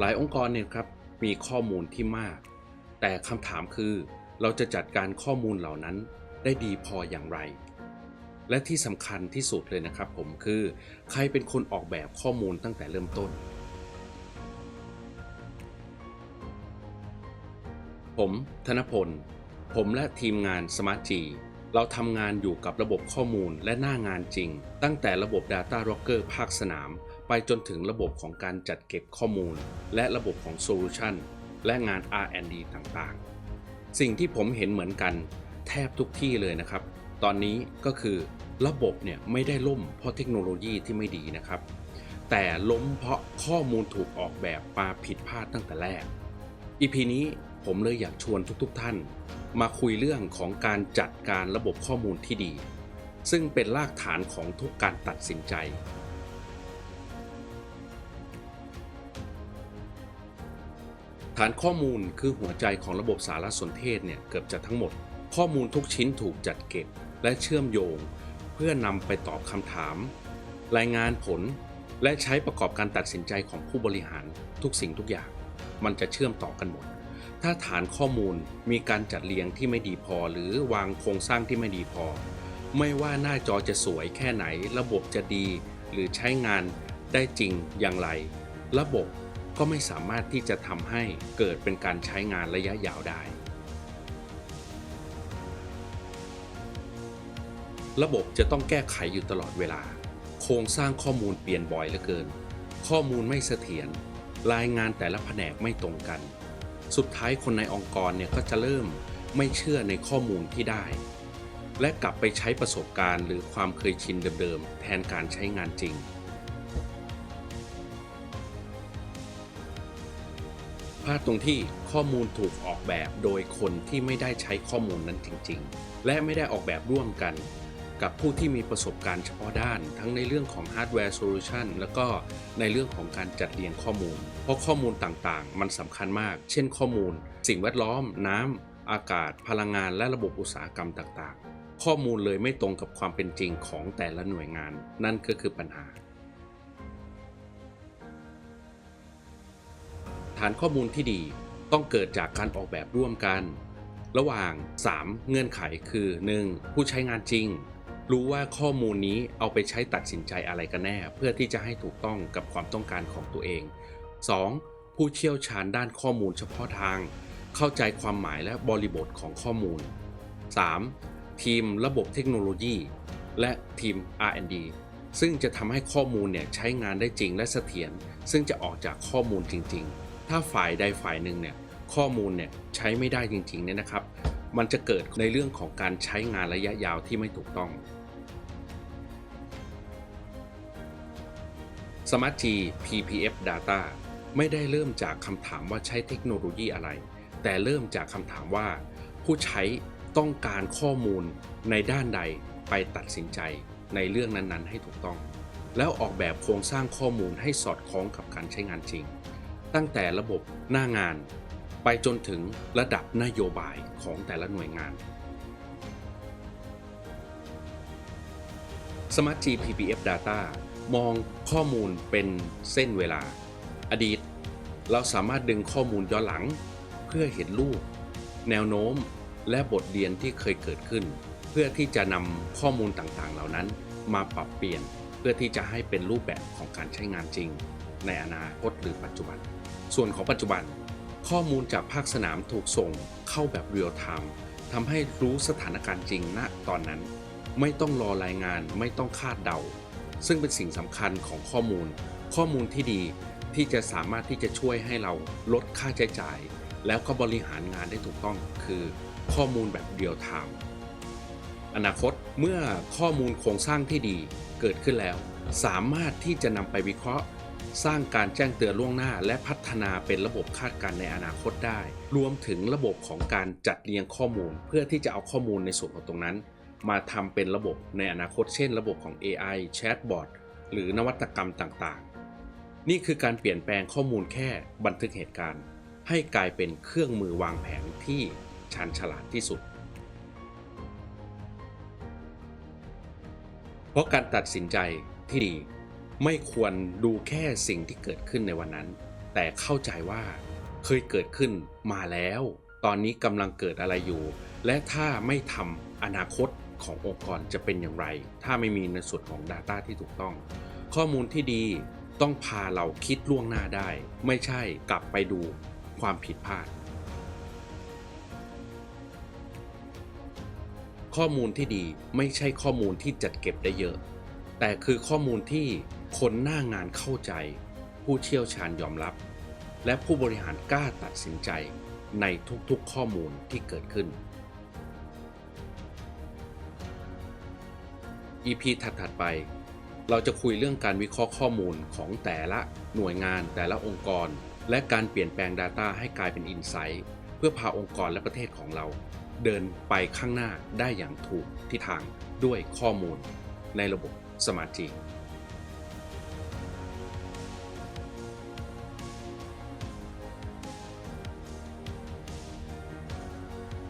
หลายองค์กรเนี่ยครับมีข้อมูลที่มาก แต่คำถามคือ เราจะจัดการข้อมูลเหล่านั้นได้ดีพออย่างไร และที่สำคัญที่สุดเลยนะครับผมคือ ใครเป็นคนออกแบบข้อมูลตั้งแต่เริ่มต้น ผมธนพล ผมและทีมงาน Smart G เราทำงานอยู่กับระบบข้อมูลและหน้างานจริง ตั้งแต่ระบบ Data Locker ภาคสนาม ไปจนถึงระบบของการจัดเก็บข้อมูล และระบบของ Solution และงาน R&D ต่างๆ สิ่งที่ผมเห็นเหมือนกันแทบทุกที่เลยนะครับ ตอนนี้ก็คือระบบเนี่ยไม่ได้ล่มเพราะเทคโนโลยีที่ไม่ดีนะครับ แต่ล้มเพราะข้อมูลถูกออกแบบมาผิดพลาดตั้งแต่แรก EP นี้ผมเลยอยากชวนทุกๆทท่าน มาคุยเรื่องของการจัดการระบบข้อมูลที่ดี ซึ่งเป็นรากฐานของทุกการตัดสินใจ ฐานข้อมูลคือหัวใจของระบบสารสนเทศเนี่ยเกือบจะทั้งหมด ข้อมูลทุกชิ้นถูกจัดเก็บและเชื่อมโยง เพื่อนำไปตอบคำถาม รายงานผล และใช้ประกอบการตัดสินใจของผู้บริหารทุกสิ่งทุกอย่าง มันจะเชื่อมต่อกันหมด ถ้าฐานข้อมูลมีการจัดเรียงที่ไม่ดีพอ หรือวางโครงสร้างที่ไม่ดีพอ ไม่ว่าหน้าจอจะสวยแค่ไหน ระบบจะดี หรือใช้งานได้จริงอย่างไร ระบบ ก็ไม่สามารถที่จะทำให้เกิดเป็นการใช้งานระยะยาวได้ ระบบจะต้องแก้ไขอยู่ตลอดเวลา โครงสร้างข้อมูลเปลี่ยนบ่อยเหลือเกิน ข้อมูลไม่เสถียรรายงานแต่ละแผนกไม่ตรงกัน สุดท้ายคนในองค์กรเนี่ยก็จะเริ่มไม่เชื่อในข้อมูลที่ได้ และกลับไปใช้ประสบการณ์ หรือความเคยชินเดิมๆแทนการใช้งานจริง พลาดตรงที่ข้อมูลถูกออกแบบโดยคนที่ไม่ได้ใช้ข้อมูลนั้นจริง ๆ และไม่ได้ออกแบบร่วมกัน กับผู้ที่มีประสบการณ์เฉพาะด้าน ทั้งในเรื่องของฮาร์ดแวร์โซลูชันแล้วก็ในเรื่องของการจัดเรียงข้อมูล เพราะข้อมูลต่างๆ มันสำคัญมาก เช่นข้อมูล สิ่งแวดล้อม น้ำอากาศ พลังงาน และระบบอุตสาหกรรมต่างๆ ข้อมูลเลยไม่ตรงกับความเป็นจริงของแต่ละหน่วยงาน นั่นก็คือปัญหา ฐานข้อมูลที่ดีต้องเกิดจากการออกแบบร่วมกัน ระหว่าง 3 เงื่อนไขคือ 1. ผู้ใช้งานจริง รู้ว่าข้อมูลนี้เอาไปใช้ตัดสินใจอะไรกันแน่ เพื่อที่จะให้ถูกต้องกับความต้องการของตัวเอง 2. ผู้เชี่ยวชาญด้านข้อมูลเฉพาะทาง เข้าใจความหมายและบริบทของข้อมูล 3. ทีมระบบเทคโนโลยี และทีม R&D ซึ่งจะทำให้ข้อมูลเนี่ยใช้งานได้จริงและเสถียรซึ่งจะออกจากข้อมูลจริง ๆ ถ้าฝ่ายใดฝ่ายหนึ่งเนี่ยข้อมูลเนี่ยใช้ไม่ได้จริงๆเนี่ยนะครับ มันจะเกิดในเรื่องของการใช้งานระยะยาวที่ไม่ถูกต้อง Smart G PPF Data ไม่ได้เริ่มจากคำถามว่าใช้เทคโนโลยีอะไร แต่เริ่มจากคำถามว่า ผู้ใช้ต้องการข้อมูลในด้านใดไปตัดสินใจในเรื่องนั้นๆ ให้ถูกต้อง แล้วออกแบบโครงสร้างข้อมูลให้สอดคล้องกับการใช้งานจริง ตั้งแต่ระบบหน้างาน ไปจนถึงระดับนโยบายของแต่ละหน่วยงาน Smart G PPF Data มองข้อมูลเป็นเส้นเวลา อดีต เราสามารถดึงข้อมูลย้อนหลัง เพื่อเห็นรูป แนวโน้มและบทเรียนที่เคยเกิดขึ้น เพื่อที่จะนำข้อมูลต่างๆ เหล่านั้นมาปรับเปลี่ยน เพื่อที่จะให้เป็นรูปแบบของการใช้งานจริง ในอนาคตหรือปัจจุบัน ส่วนของปัจจุบัน ข้อมูลจากภาคสนามถูกส่งเข้าแบบเรียลไทม์ทำให้รู้สถานการณ์จริงณตอนนั้น ไม่ต้องรอรายงานไม่ต้องคาดเดา ซึ่งเป็นสิ่งสำคัญของข้อมูล ข้อมูลที่ดีที่จะสามารถที่จะช่วยให้เราลดค่าใช้จ่าย แล้วก็บริหารงานได้ถูกต้องคือข้อมูลแบบเรียลไทม์อนาคตเมื่อข้อมูลโครงสร้างที่ดีเกิดขึ้นแล้ว สามารถที่จะนำไปวิเคราะห์ สร้างการแจ้งเตือนล่วงหน้า และพัฒนาเป็นระบบคาดการณ์ในอนาคตได้ รวมถึงระบบของการจัดเรียงข้อมูล เพื่อที่จะเอาข้อมูลในส่วนของตรงนั้น มาทำเป็นระบบในอนาคต เช่น ระบบของ AI แชทบอทหรือนวัตกรรมต่างๆ นี่คือการเปลี่ยนแปลงข้อมูลแค่บันทึกเหตุการณ์ ให้กลายเป็นเครื่องมือวางแผนที่ชาญฉลาดที่สุด เพราะการตัดสินใจที่ดี ไม่ควรดูแค่สิ่งที่เกิดขึ้นในวันนั้น แต่เข้าใจว่าเคยเกิดขึ้นมาแล้ว ตอนนี้กำลังเกิดอะไรอยู่ และถ้าไม่ทำอนาคตขององค์กรจะเป็นอย่างไร ถ้าไม่มีในส่วนของ Data ที่ถูกต้อง ข้อมูลที่ดีต้องพาเราคิดล่วงหน้าได้ ไม่ใช่กลับไปดูความผิดพลาด ข้อมูลที่ดีไม่ใช่ข้อมูลที่จัดเก็บได้เยอะ แต่คือข้อมูลที่ คนหน้างานเข้าใจ ผู้เชี่ยวชาญยอมรับ และผู้บริหารกล้าตัดสินใจในทุกๆข้อมูลที่เกิดขึ้น EP ถัดๆไป เราจะคุยเรื่องการวิเคราะห์ข้อมูลของแต่ละหน่วยงานแต่ละองค์กร และการเปลี่ยนแปลง Data ให้กลายเป็น Insight เพื่อพาองค์กรและประเทศของเรา เดินไปข้างหน้าได้อย่างถูกทิศทางด้วยข้อมูลในระบบ Smart G